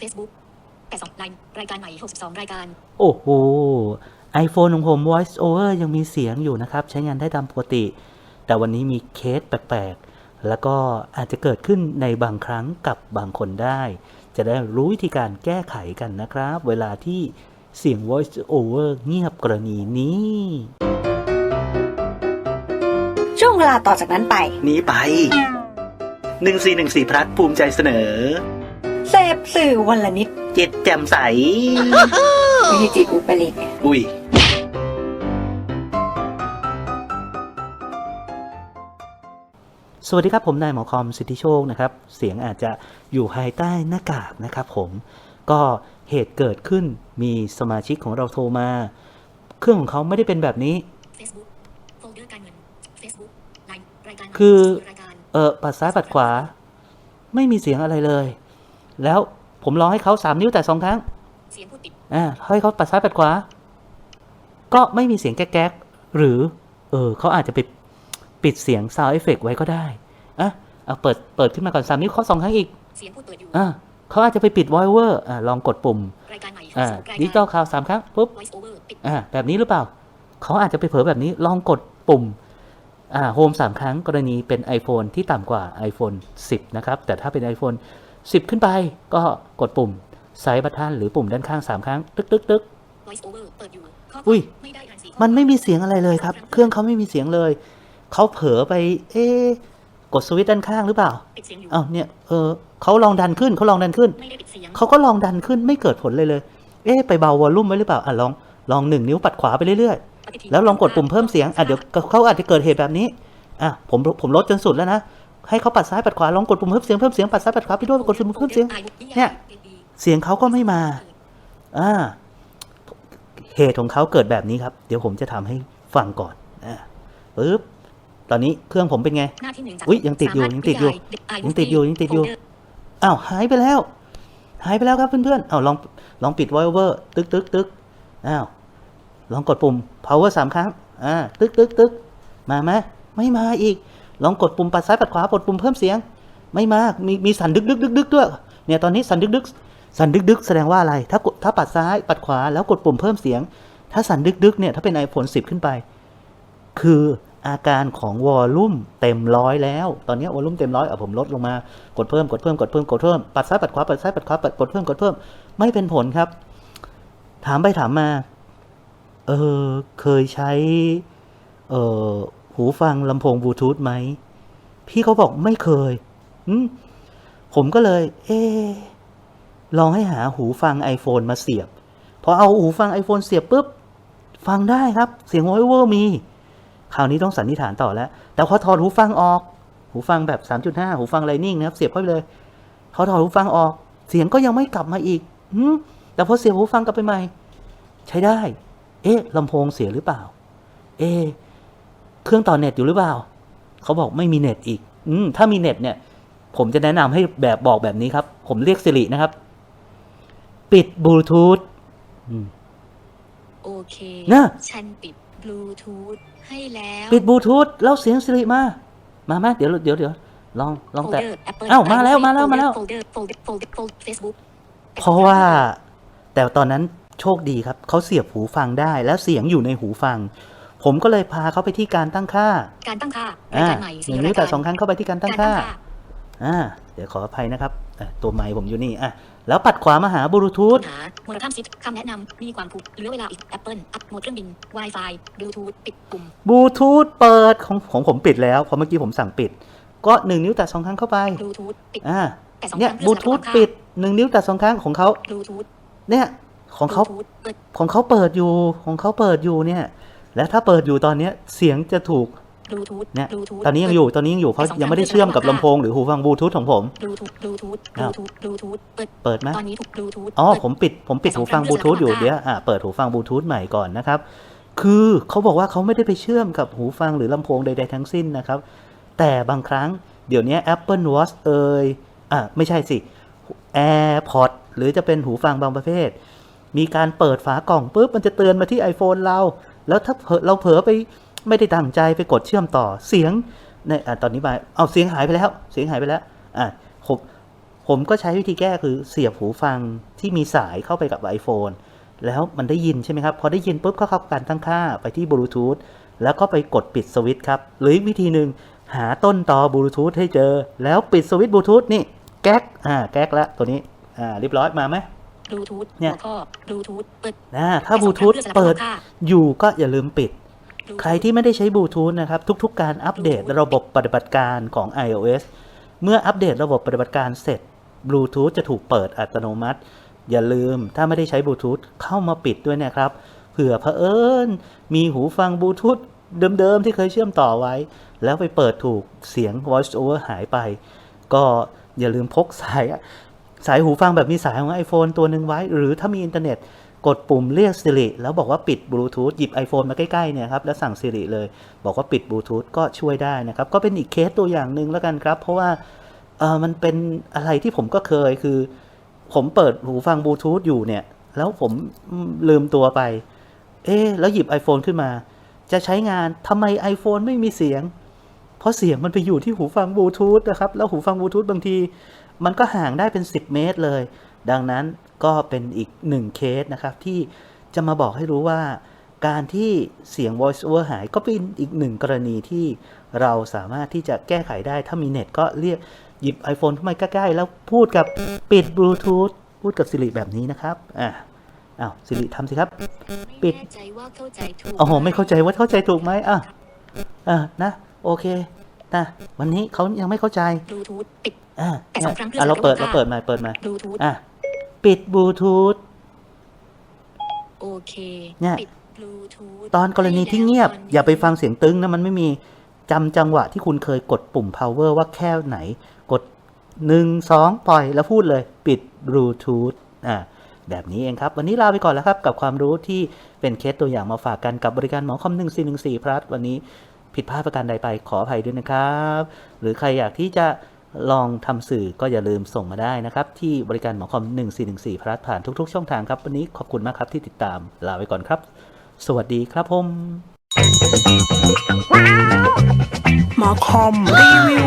Facebook 82 Line รายการใหม่62รายการ โอ้โห iPhone ของผม Voice Over ยังมีเสียงอยู่นะครับ ใช้งานได้ตามปกติ แต่วันนี้มีเคสแปลกๆ แล้วก็อาจจะเกิดขึ้นในบางครั้งกับบางคนได้ จะได้รู้วิธีการแก้ไขกันนะครับ เวลาที่เสียง Voice Over เงียบกรณีนี้ ช่วงเวลาต่อจากนั้นไป นี้ไป 1414พลัดภูมิใจเสนอเส พสื่อวันละนิด จิตแจ่มใสวิธีจิตอุปริตอุ้ย สวัสดีครับผมนายหมอคอมสิทธิโชคนะครับ เสียงอาจจะอยู่ภายใต้หน้ากากนะครับผมก็เหตุเกิดขึ้นมีสมาชิกของเราโทรมา เครื่องของเขาไม่ได้เป็นแบบนี้ Facebook โฟลเดอร์การเงิน Facebook Line รายการใหม่คือรายการเออปัดซ้ายปัดขวา ไม่มีเสียงอะไรเลย แล้วผมลองให้เขาสามนิ้วแต่สองครั้งเสียงพูดติดอ่าให้เขาปัดซ้ายปัดขวา ก็ไม่มีเสียงแก๊กๆหรือ เออเขาอาจจะไปปิดเสียง sound effect ไว้ก็ได้อะเอาเปิดเปิดขึ้นมาก่อนสามนิ้วเคาะสองครั้งอีกเสียงพูดเปิดอยู่อ่าเขาอาจจะไปปิด voice over อ่าลองกดปุ่มรายการใหม่อ่า62รายดิจิตอลคาวสามครั้งปุ๊บ Voice over ปิดอ่าแบบนี้หรือเปล่าเขาอาจจะไปเผลอแบบนี้ลองกดปุ่มอ่าโฮมสามครั้งกรณีเป็น iPhone ที่ต่ำกว่า iPhone 10 นะครับ แต่ถ้าเป็น iPhone 10 ขึ้นไป ก็กดปุ่มไซส์บัตทันหรือปุ่มด้านข้าง 3 ครั้ง ตึกตึกตึกอุ้ย มันไม่มีเสียงอะไรเลยครับ เครื่องเขาไม่มีเสียงเลย เขาเผลอไป เอ๊กดสวิตช์ด้านข้างหรือเปล่าอ้าวเนี่ย เออเขาลองดันขึ้นเขาลองดันขึ้น เขาก็ลองดันขึ้นไม่เกิดผลเลยเลย เอ๊ไปเบาวอลลุ่มไว้หรือเปล่า อะลอง ลองหนึ่งนิ้วปัดขวาไปเรื่อยๆ แล้วลองกดปุ่มเพิ่มเสียง อะเดี๋ยวเขาอาจจะเกิดเหตุแบบนี้ อะผมผมลดจนสุดแล้วนะ ให้เขาปัดซ้ายปัดขวาลองกดปุ่มเพิ่มเสียงเพิ่มเสียงปัดซ้ายปัดขวาไปด้วยกดปุ่มเพิ่มเสียงเนี่ยเสียงเขาก็ไม่มาอ่าเหตุของเขาเกิดแบบนี้ครับ เดี๋ยวผมจะทำให้ฟังก่อนอ่าปึ๊บตอนนี้เครื่องผมเป็นไงหน้าที่หนึ่งจากอุ๊ยยังติดอยู่สามารถยังติดอยู่เด็กยังติดอยู่ยังติดอยู่อ้าวหายไปแล้ว หายไปแล้วครับเพื่อนๆอ้าวลองลองปิด voiceover ตึกตึกตึกอ้าวลองกดปุ่ม power สามครั้งอ่าตึกตึกตึกมาไหมไม่มาอีก ลองกดปุ่มปัดซ้ายปัดขวา กดปุ่มเพิ่มเสียง ไม่มาก มีมีสั่นดึกดึกดึกดึกด้วย เนี่ยตอนนี้สั่นดึกดึกสั่นดึกดึกแสดงว่าอะไร ถ้ากดถ้าปัดซ้ายปัดขวาแล้วกดปุ่มเพิ่มเสียง ถ้าสั่นดึกดึกเนี่ยถ้าเป็น iPhone 10 ขึ้นไป คืออาการของวอลลุ่มเต็มร้อยแล้ว ตอนนี้วอลลุ่มเต็มร้อยเอาผมลดลงมากดเพิ่มกดเพิ่มกดเพิ่มกดเพิ่มปัดซ้ายปัดขวาปัดซ้ายปัดขวาปัดกดเพิ่มกดเพิ่มไม่เป็นผลครับ ถามไปถามมา เออเคยใช้ เออ หูฟังลำโพงบลูทูธไหม พี่เขาบอกไม่เคยผมก็เลยเออลองให้หาหูฟัง iPhone มาเสียบ พอเอาหูฟัง iPhone เสียบปุ๊บ ฟังได้ครับ เสียง voice over มี คราวนี้ต้องสันนิษฐานต่อแล้ว แต่พอถอดหูฟังออก หูฟังแบบ 3.5 หูฟังไลนิ่งนะครับ เสียบเข้าไปเลยพอถอดหูฟังออก เสียงก็ยังไม่กลับมาอีกหืแต่พอเสียบหูฟังกลับไปใหม่ ใช้ได้ เอ๊ะลำโพงเสียหรือเปล่า เอ๊ะ เครื่องต่อเน็ตอยู่หรือเปล่า เขาบอกไม่มีเน็ตอีก อืมถ้ามีเน็ตเนี่ย ผมจะแนะนำให้แบบบอกแบบนี้ครับ ผมเรียกสิรินะครับ ปิดบลูทูธโอเคน่ะฉันปิดบลูทูธให้แล้ว ปิดบลูทูธแล้วเสียงสิริมา มามาเดี๋ยวเดี๋ยวเดี๋ยวลองลองแตะ Folder Apple อ้าวมาแล้วมาแล้วมาแล้วโฟลเดอร์โฟลเดอร์โฟลเดอร์โฟลเดอร์ Facebook เพราะว่า แต่ตอนนั้นโชคดีครับ เขาเสียบหูฟังได้ แล้วเสียงอยู่ในหูฟัง ผมก็เลยพาเขาไปที่การตั้งค่า การตั้งค่ารายอ่าการใหม่หนึ่งนิ้วแต่สองครั้งเข้าไปที่การตั้งค่าการอ่าเดี๋ยวขออภัยนะครับอะตัวไมค์ผมอยู่นี่อะแล้วปัดขวามาหาบลูทูธค้นหาโมโนทัมซิตคำแนะนำมีความผูกเหลือเวลาอีก Apple อัพโหมดเครื่องบิน Wi-Fi Bluetooth ปิดปุ่มบลูทูธเปิดของของผมปิดแล้วเพราะเมื่อกี้ผมสั่งปิด ก็หนึ่งนิ้วแต่สองครั้งเข้าไป Bluetooth ปิดอ่าแต่สองเนี่ยครั้งบลูทูธปิดหนึ่งนิ้วแต่สองครั้งของเขาบลูทูธเนี่ยของเขาเปิดของเขาเปิดอยู่ของเขาเปิดอยู่เนี่ย และถ้าเปิดอยู่ตอนเนี้ยเสียงจะถูกบลูทูธเนี่ยบลูทูธตอนนี้ยังอยู่ตอนนี้ยังอยู่เพราะยังไม่ได้เชื่อมกับลำโพงหรือหูฟังบลูทูธของผมบลูทูธบลูทูธบอ้าลูวทูธบลูทูธเปิดเปิดไหมตอนนี้ถูกบลูทูธอ๋อเปิดผมปิดผมปิดแต่สหูองฟังครั้งบลูทูธอยู่เลือกเดี๋ยวอะเปิดหูฟังบลูทูธใหม่ก่อนนะครับ คือเขาบอกว่าเขาไม่ได้ไปเชื่อมกับหูฟังหรือลำโพงใด ๆ ทั้งสิ้นนะครับ แต่บางครั้งเดี๋ยวนี้ Apple Watch เอ่ยอะไม่ใช่สิ AirPods หรือจะเป็นหูฟังบางประเภท มีการเปิดฝากล่องปุ๊บมันจะเตือนมาที่ iPhone เรา แล้วถ้าเราเผลอไปไม่ได้ตั้งใจไปกดเชื่อมต่อเสียงในอะตอนนี้มาเอาเสียงหายไปแล้ว เสียงหายไปแล้วอะผมผมก็ใช้วิธีแก้คือเสียบหูฟังที่มีสายเข้าไปกับ iPhone แล้วมันได้ยินใช่ไหมครับ พอได้ยินปุ๊บก็เข้าการตั้งค่าไปที่บลูทูธแล้วก็ไปกดปิดสวิตช์ครับ หรือวิธีหนึ่งหาต้นตอบลูทูธให้เจอ แล้วปิดสวิตช์บลูทูธนี่แก๊กอ่าแก๊กละตัวนี้อ่าเรียบร้อยมาไหม บลูทูธเนี่ยหัวข้อบลูทูธเปิดอ่าถ้าบลูทูธแต่สองครั้งเปิดพื่อสลับค่าอยู่ก็อย่าลืมปิด Bluetooth ใครที่ไม่ได้ใช้บลูทูธนะครับ ทุกๆ การอัปเดตระบบปฏิบัติการของ iOS เมื่ออัปเดตระบบปฏิบัติการเสร็จบลูทูธจะถูกเปิดอัตโนมัติ อย่าลืมถ้าไม่ได้ใช้บลูทูธเข้ามาปิดด้วยนะครับเผื่อเผอิญมีหูฟังบลูทูธเดิมๆ ที่เคยเชื่อมต่อไว้ แล้วไปเปิดถูกเสียง voice over หายไป ก็อย่าลืมพกสาย สายหูฟังแบบมีสายของ iPhone ตัวหนึ่งไว้ หรือถ้ามีอินเทอร์เน็ตกดปุ่มเรียก Siri แล้วบอกว่าปิดบลูทูธหยิบ iPhone มาใกล้ๆเนี่ยครับแล้วสั่ง Siri เลย บอกว่าปิดบลูทูธก็ช่วยได้นะครับ ก็เป็นอีกเคสตัวอย่างหนึ่งแล้วกันครับ เพราะว่าเออมันเป็นอะไรที่ผมก็เคยคือ ผมเปิดหูฟังบลูทูธอยู่เนี่ย แล้วผมลืมตัวไป เอ๊แล้วหยิบ iPhone ขึ้นมา จะใช้งานทำไม iPhone ไม่มีเสียง เพราะเสียงมันไปอยู่ที่หูฟังบลูทูธนะครับแล้วหูฟังบลูทูธบางที มันก็ห่างได้เป็น 10 เมตรเลย ดังนั้นก็เป็นอีกหนึ่งเคสนะครับ ที่จะมาบอกให้รู้ว่า การที่เสียง voice over หายก็เป็นอีกหนึ่งกรณีที่เราสามารถที่จะแก้ไขได้ ถ้ามีเน็ตก็เรียกหยิบ iPhone เข้ามาใกล้ๆ แล้วพูดกับปิดบลูทูธพูดกับสิริแบบนี้นะครับ อะอ้าวสิริทำสิครับ ปิดไม่แน่ใจว่าเข้าใจถูกโอ้โห ไม่เข้าใจว่าเข้าใจถูกไหมอะอะนะ โอเค นะวันนี้เขายังไม่เข้าใจบลูทูธปิดอะแต่สองครั้งเพื่ออะเราเปิดสำหรัเราบเปิดใหม่เปิดใหม่บลูทูธอะปิดบลูทูธโอเคเนี่ยปิดบลูทูธตอนกรณีที่เงียบ อย่าไปฟังเสียงตึงนะมันไม่มีจำจังหวะที่คุณเคยกดปุ่ม power ว่าแค่ไหน กดหนึ่งสองปล่อยแล้วพูดเลยปิดบลูทูธอะแบบนี้เองครับ วันนี้ลาไปก่อนแล้วครับ กับความรู้ที่เป็นเคสตัวอย่างมาฝากกันกับบริการหมอคอม 1414พลัสวันนี้ ผิดพลาดประการใดไปขออภัยด้วยนะครับ หรือใครอยากที่จะลองทำสื่อก็อย่าลืมส่งมาได้นะครับ ที่บริการหมอคอม 1414 พลัสผ่านทุกๆ ช่องทางครับ วันนี้ขอบคุณมากครับที่ติดตามลาไปก่อนครับ สวัสดีครับผมหมอคอมรีวิว